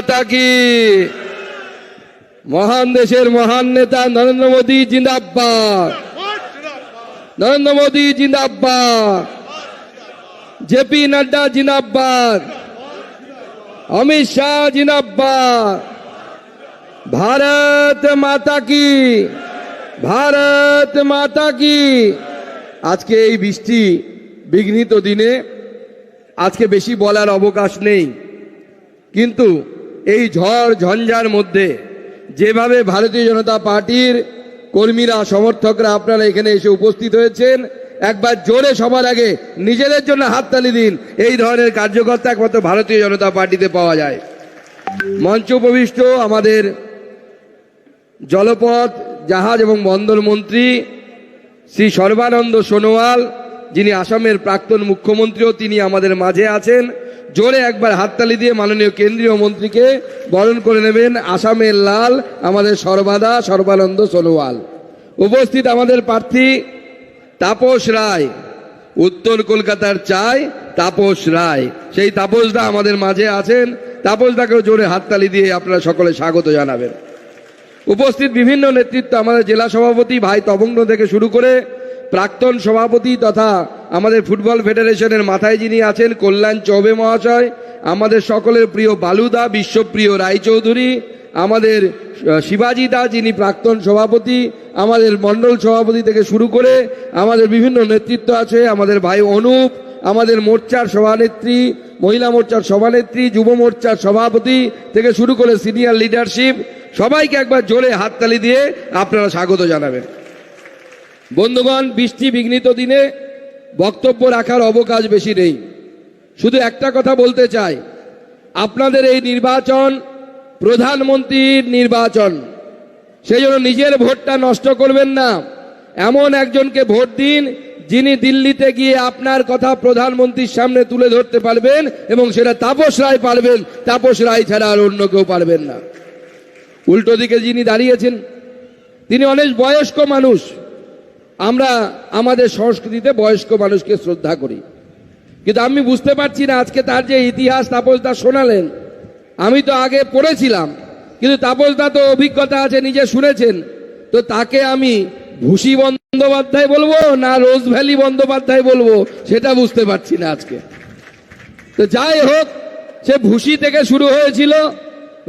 মাতা কি? মহান দেশের মহান নেতা নরেন্দ্র মোদী জিন্দাবাদ। নরেন্দ্র মোদী জিন্দাবাদ। জেপি নাড্ডা জিন্দাবাদ। অমিত শাহ জিন্দাবাদ। ভারত মাতা কি? ভারত মাতা কি? আজকে এই বৃষ্টি বিঘ্নিত দিনে আজকে বেশি বলার অবকাশ নেই। কিন্তু এই ঝড় ঝঞ্ঝার মধ্যে যেভাবে ভারতীয় জনতা পার্টির কর্মীরা, সমর্থকরা আপনারা এখানে এসে উপস্থিত হয়েছেন, একবার জোরে সবার আগে নিজেদের জন্য হাততালি দিন। এই ধরনের কার্যকর্তা একমাত্র ভারতীয় জনতা পার্টিতে পাওয়া যায়। মঞ্চ উপবিষ্ট আমাদের জলপথ, জাহাজ এবং বন্দর মন্ত্রী শ্রী সর্বানন্দ সোনোয়াল, যিনি আসামের প্রাক্তন মুখ্যমন্ত্রীও, তিনি আমাদের মাঝে আছেন। জোরে একবার হাততালি দিয়ে মাননীয় কেন্দ্রীয় মন্ত্রীকে বরণ করে নেবেন আসামের লাল, আমাদের সর্বাদা, সর্বানন্দ সোনোয়াল। উপস্থিত আমাদের প্রার্থী তাপস রায়। উত্তর কলকাতার চাই তাপস রায়। সেই তাপসদা আমাদের মাঝে আছেন। তাপসদাকেও জোরে হাততালি দিয়ে আপনারা সকলে স্বাগত জানাবেন। উপস্থিত বিভিন্ন নেতৃত্ব আমাদের জেলা সভাপতি ভাই তবঙ্গ থেকে শুরু করে প্রাক্তন সভাপতি তথা আমাদের ফুটবল ফেডারেশনের মাথায় যিনি আছেন, কল্যাণ চৌবে মহাশয়, আমাদের সকলের প্রিয় বালুদা, বিশ্বপ্রিয় রায়চৌধুরী, আমাদের শিবাজি দা যিনি প্রাক্তন সভাপতি, আমাদের মণ্ডল সভাপতি থেকে শুরু করে আমাদের বিভিন্ন নেতৃত্ব আছে, আমাদের ভাই অনুপ, আমাদের মোর্চার সভানেত্রী, মহিলা মোর্চার সভানেত্রী, যুব মোর্চার সভাপতি থেকে শুরু করে সিনিয়র লিডারশিপ, সবাইকে একবার জোরে হাততালি দিয়ে আপনারা স্বাগত জানাবেন। বন্ধুগণ, বৃষ্টি বিঘ্নিত দিনে বক্তব্য রাখার অবকাশ বেশি নেই। শুধু একটা কথা বলতে চাই। আপনাদের এই নির্বাচন প্রধানমন্ত্রীর নির্বাচন। সেই জন্য নিজের ভোটটা নষ্ট করবেন না। এমন একজনকে ভোট দিন, যিনি দিল্লিতে গিয়ে আপনার কথা প্রধানমন্ত্রীর সামনে তুলে ধরতে পারবেন এবং সেটা তাপস রায় পারবেন। তাপস রায় ছাড়া আর অন্য কেউ পারবেন না। উল্টো দিকে যিনি দাঁড়িয়েছেন, তিনি অনেক বয়স্ক মানুষ। আমরা আমাদের সংস্কৃতিতে বয়স্ক মানুষকে শ্রদ্ধা করি। কিন্তু আমি বুঝতে পারছি না আজকে তার যে ইতিহাস তাপসদা শোনালেন। আমি তো আগে পড়েছিলাম, কিন্তু তাপসদা তো অভিজ্ঞতা আছে, নিজে শুনেছেন। তো তাকে আমি ভূষি বন্দ্যোপাধ্যায় বলব না রোজ ভ্যালি বন্দ্যোপাধ্যায় বলব, সেটা বুঝতে পারছি না আজকে। তো যাই হোক, সে ভুসি থেকে শুরু হয়েছিল,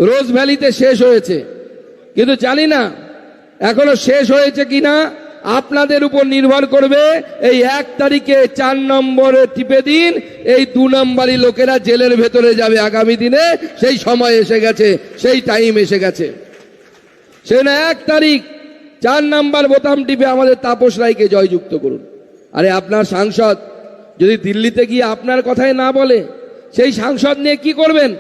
রোজ ভ্যালিতে শেষ হয়েছে। কিন্তু জানি না, এখনও শেষ হয়েছে কিনা আপনাদের উপর নির্ভর করবে এই এক তারিখে চার নম্বরে টিপে দিন, এই দু নম্বরই লোকেরা জেলের ভেতরে যাবে আগামী দিনে। সেই সময় এসে গেছে, সেই টাইম এসে গেছে। সে না এক তারিখ, চার নাম্বার বোতাম টিপে আমাদের তাপস রায়কে জয়যুক্ত করুন। আরে আপনার সাংসদ, যদি দিল্লিতে গিয়ে আপনার কথাই না বলে, সেই সাংসদ নিয়ে কি করবেন?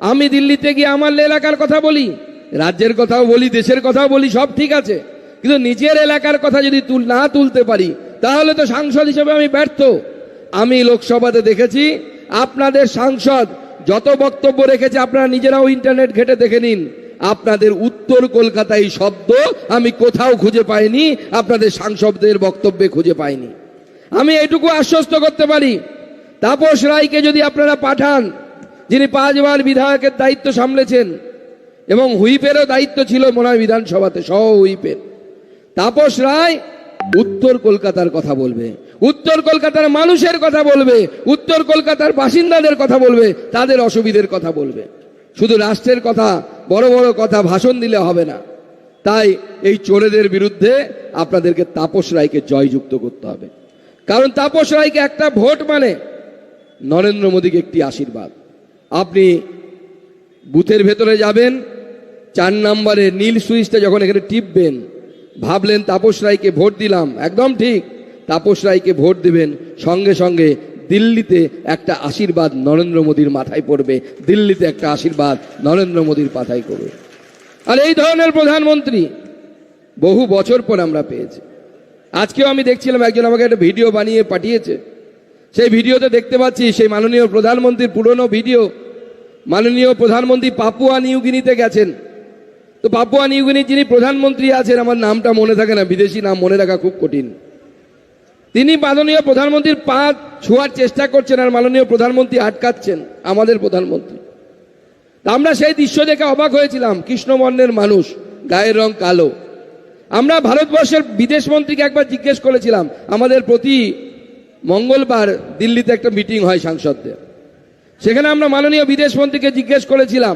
আমি দিল্লিতে গিয়ে আমার এলাকার কথা বলি, রাজ্যের কথাও বলি, দেশের কথাও বলি, সব ঠিক আছে। কিন্তু নিজের এলাকার কথা যদি তুল, না তুলতে পারি, তাহলে তো সাংসদ হিসেবে আমি ব্যর্থ। আমি লোকসভাতে দেখেছি, আপনাদের সাংসদ যত বক্তব্য রেখেছে, আপনারা নিজেরাও ইন্টারনেট ঘেটে দেখে নিন। আপনাদের উত্তর কলকাতায় শব্দ আমি কোথাও খুঁজে পাইনি, আপনাদের সাংসদদের বক্তব্যে খুঁজে পাইনি। আমি এটুকু আশ্বস্ত করতে পারি। তাপস রায়কে যদি আপনারা পাঠান, যিনি পাঁচবার বিধায়কের দায়িত্ব সামলেছেন, এবং হুইপেরও দায়িত্ব ছিল মনে হয় বিধানসভাতে, সহ হুইপের। তাপস রায় উত্তর কলকাতার কথা বলবে। উত্তর কলকাতার মানুষের কথা বলবে। উত্তর কলকাতার বাসিন্দাদের কথা বলবে। তাদের অসুবিধের কথা বলবে। শুধু রাষ্ট্রের কথা, বড় বড় কথা ভাষণ দিলে হবে না। তাই এই চোরেদের বিরুদ্ধে আপনাদেরকে তাপস রায়কে জয়যুক্ত করতে হবে। কারণ তাপস রায়কে একটা ভোট মানে নরেন্দ্র মোদীকে একটি আশীর্বাদ। আপনি বুথের ভেতরে যাবেন, চার নম্বরে নীল সুইচটা যখন এখানে টিপবেন ভাবলেন তাপস রায়কে ভোট দিলাম। একদম ঠিক। তাপস রায়কে ভোট দিবেন। সঙ্গে সঙ্গে দিল্লিতে একটা আশীর্বাদ নরেন্দ্র মোদীর মাথায় পড়বে। দিল্লিতে একটা আশীর্বাদ নরেন্দ্র মোদীর মাথায় করবে। আর এই ধরনের প্রধানমন্ত্রী বহু বছর পর আমরা পেয়েছি। আজকেও আমি দেখছিলাম একজন আমাকে একটা ভিডিও বানিয়ে পাঠিয়েছে। সেই ভিডিওতে দেখতে পাচ্ছি সেই মাননীয় প্রধানমন্ত্রীর পুরনো ভিডিও। মাননীয় প্রধানমন্ত্রী পাপুয়া নিউগিনিতে গেছেন। তো পাপুয়া নিউগিনির যিনি প্রধানমন্ত্রী আছেন, আমার নামটা মনে থাকে না, বিদেশি নাম মনে রাখা খুব কঠিন। তিনি মাননীয় প্রধানমন্ত্রীর পা ছোঁয়ার চেষ্টা করছেন আর মাননীয় প্রধানমন্ত্রী আটকাচ্ছেন, আমাদের প্রধানমন্ত্রী। আমরা সেই দৃশ্য দেখে অবাক হয়েছিলাম, কৃষ্ণবর্ণের মানুষ, গায়ের রং কালো। আমরা ভারতবর্ষের বিদেশ মন্ত্রীকে একবার জিজ্ঞেস করেছিলাম, আমাদের প্রতি মঙ্গলবার দিল্লিতে একটা মিটিং হয় সাংসদদের। সেখানে আমরা মাননীয় বিদেশ মন্ত্রীকে জিজ্ঞেস করেছিলাম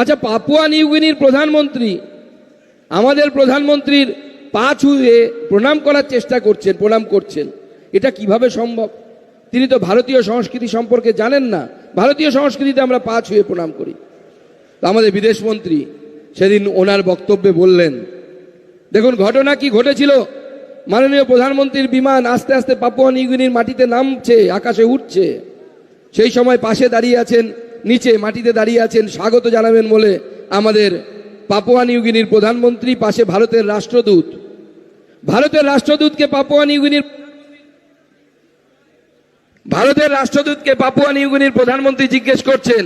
আচ্ছা পাপুয়া নিউগিনির প্রধানমন্ত্রী, আমাদের প্রধানমন্ত্রীর পা ছুঁয়ে প্রণাম করার চেষ্টা করছেন, প্রণাম করছেন। এটা কীভাবে সম্ভব? তিনি তো ভারতীয় সংস্কৃতি সম্পর্কে জানেন না। ভারতীয় সংস্কৃতিতে আমরা পা ছুঁয়ে প্রণাম করি। আমাদের বিদেশমন্ত্রী সেদিন ওনার বক্তব্যে বললেন, দেখুন, ঘটনা কি ঘটেছিল? মাননীয় প্রধানমন্ত্রীর বিমান আস্তে আস্তে পাপুয়া নিউগিনির মাটিতে নামছে, আকাশে উঠছে। সেই সময় পাশে দাঁড়িয়ে আছেন নিচে মাটিতে দাঁড়িয়ে আছেন, স্বাগত জানাবেন বলে আমাদের পাপুয়া নিউগিনির প্রধানমন্ত্রী, পাশে ভারতের রাষ্ট্রদূত। ভারতের রাষ্ট্রদূতকে পাপুয়া নিউগিনির ভারতের রাষ্ট্রদূতকে পাপুয়া নিউগিনির প্রধানমন্ত্রী জিজ্ঞেস করছেন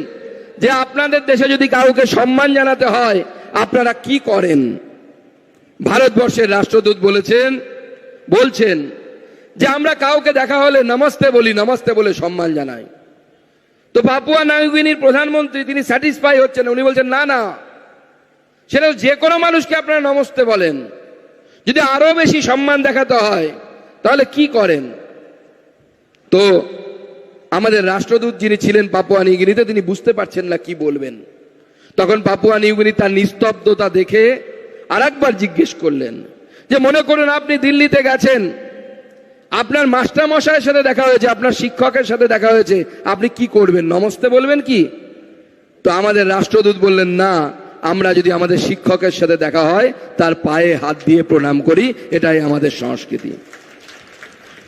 যে আপনাদের দেশে যদি কাউকে সম্মান জানাতে হয়, আপনারা কি করেন? ভারতবর্ষের রাষ্ট্রদূত বলেছেন, বলছেন যে আমরা কাউকে দেখা হলে নমস্তে বলি, নমস্তে বলে সম্মান জানাই। তো পাপুয়া নাইগুইনির প্রধানমন্ত্রী তিনি স্যাটিসফাই হচ্ছেন, উনি বলছেন, না না। সেটা যে কোনো মানুষকে আপনারা নমস্তে বলেন। যদি আরও বেশি সম্মান দেখাতে হয়, তাহলে কি করেন? তো আমাদের রাষ্ট্রদূত যিনি ছিলেন পাপুয়া নিউগিনিতে তিনি বুঝতে পারছেন না কি বলবেন। তখন পাপুয়া নিউগিনি তার নিস্তব্ধতা দেখে আরেকবার জিজ্ঞেস করলেন যে, মনে করুন, আপনি দিল্লিতে গেছেন আপনার মাস্টার মশাইয়ের সাথে দেখা হয়েছে, আপনার শিক্ষকের সাথে দেখা হয়েছে। আপনি কি করবেন? নমস্তে বলবেন কি? তো আমাদের রাষ্ট্রদূত বললেন, না, আমরা যদি আমাদের শিক্ষকের সাথে দেখা হয়, তার পায়ে হাত দিয়ে প্রণাম করি। এটাই আমাদের সংস্কৃতি।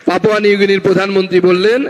পাপুয়া নিউগিনির প্রধানমন্ত্রী বললেন